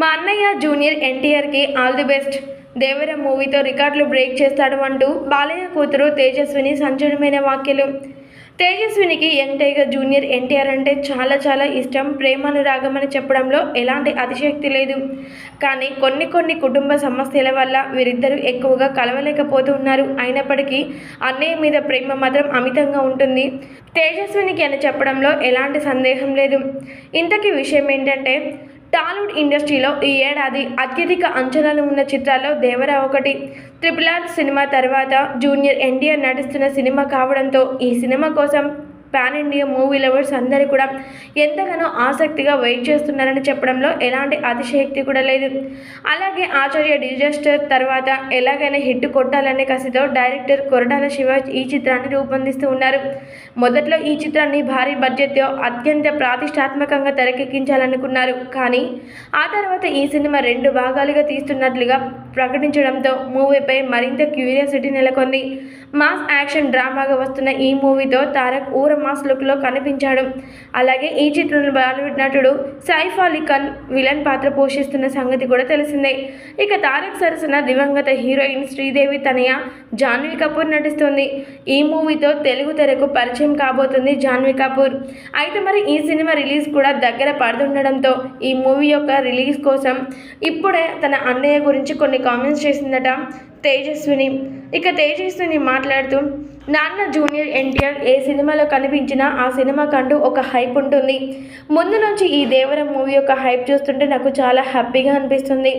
మా అన్నయ్య జూనియర్ ఎన్టీఆర్కి ఆల్ ది బెస్ట్. దేవర మూవీతో రికార్డులు బ్రేక్ చేస్తాడు అంటూ బాలయ్య కూతురు తేజస్విని సంచలనమైన వాక్యలు తేజస్వినికి యంగ్ టైగర్ జూనియర్ ఎన్టీఆర్ అంటే చాలా చాలా ఇష్టం ప్రేమానురాగం అని చెప్పడంలో ఎలాంటి అతిశక్తి లేదు. కానీ కొన్ని కొన్ని కుటుంబ సమస్యల వల్ల వీరిద్దరూ ఎక్కువగా కలవలేకపోతూ ఉన్నారు. అయినప్పటికీ అన్నయ్య మీద ప్రేమ మాత్రం అమితంగా ఉంటుంది. తేజస్వినికి అని చెప్పడంలో ఎలాంటి సందేహం లేదు. ఇంతకీ విషయం ఏంటంటే టాలీవుడ్ ఇండస్ట్రీలో ఈ ఏడాది అత్యధిక అంచనాలు ఉన్న చిత్రాల్లో దేవరా ఒకటి ట్రిపుల్ ఆర్ సినిమా తర్వాత జూనియర్ ఎన్టీఆర్ నటిస్తున్న సినిమా కావడంతో ఈ సినిమా కోసం పాన్ ఇండియా మూవీ లవర్స్ అందరూ కూడా ఎంతగానో ఆసక్తిగా వెయిట్ చేస్తున్నారని చెప్పడంలో ఎలాంటి అతిశయక్తి కూడా లేదు. అలాగే ఆచార్య డిజాస్టర్ తర్వాత ఎలాగైనా హిట్ కొట్టాలనే కసితో డైరెక్టర్ కొరటాల శివ ఈ చిత్రాన్ని రూపొందిస్తూ ఉన్నారు. మొదట్లో ఈ చిత్రాన్ని భారీ బడ్జెట్తో అత్యంత ప్రాతిష్టాత్మకంగా తెరకెక్కించాలనుకున్నారు. కానీ ఆ తర్వాత ఈ సినిమా రెండు భాగాలుగా తీస్తున్నట్లుగా ప్రకటించడంతో మూవీపై మరింత క్యూరియాసిటీ నెలకొంది. మాస్ యాక్షన్ డ్రామాగా వస్తున్న ఈ మూవీతో తారక్ ఊరమ్మ మాస్ లుక్లో కనిపించాడు. అలాగే ఈ చిత్రంలో బాలీవుడ్ నటుడు సైఫ్ అలీ ఖాన్ విలన్ పాత్ర పోషిస్తున్న సంగతి కూడా తెలిసిందే. ఇక తారక్ సరసన దివంగత హీరోయిన్ శ్రీదేవి తనయ జాన్వీ కపూర్ నటిస్తుంది. ఈ మూవీతో తెలుగు తెరకు పరిచయం కాబోతుంది జాన్వీ కపూర్. అయితే మరి ఈ సినిమా రిలీజ్ కూడా దగ్గర పడుతుండడంతో ఈ మూవీ యొక్క రిలీజ్ కోసం ఇప్పుడే తన అన్నయ్య గురించి కొన్ని కామెంట్స్ చేసిందట. తేజస్విని. ఇక తేజస్విని మాట్లాడుతూ నాన్న జూనియర్ ఎన్టీఆర్ ఏ సినిమాలో కనిపించినా ఆ సినిమా కంటూ ఒక హైప్ ఉంటుంది. ముందు నుంచి ఈ దేవరం మూవీ యొక్క హైప్ చూస్తుంటే నాకు చాలా హ్యాపీగా అనిపిస్తుంది.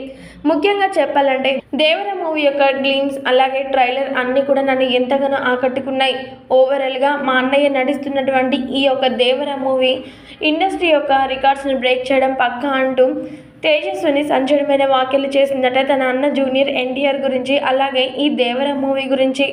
ముఖ్యంగా చెప్పాలంటే దేవర మూవీ యొక్క గ్లీమ్స్ అలాగే ట్రైలర్ అన్నీ కూడా నన్ను ఎంతగానో ఆకట్టుకున్నాయి. ఓవరాల్గా మా అన్నయ్య నటిస్తున్నటువంటి ఈ యొక్క దేవర మూవీ ఇండస్ట్రీ యొక్క రికార్డ్స్ని బ్రేక్ చేయడం పక్కా అంటూ తేజస్విని సంచలనమైన వ్యాఖ్యలు చేసిందట తన అన్న జూనియర్ ఎన్టీఆర్ గురించి అలాగే ఈ దేవర మూవీ గురించి.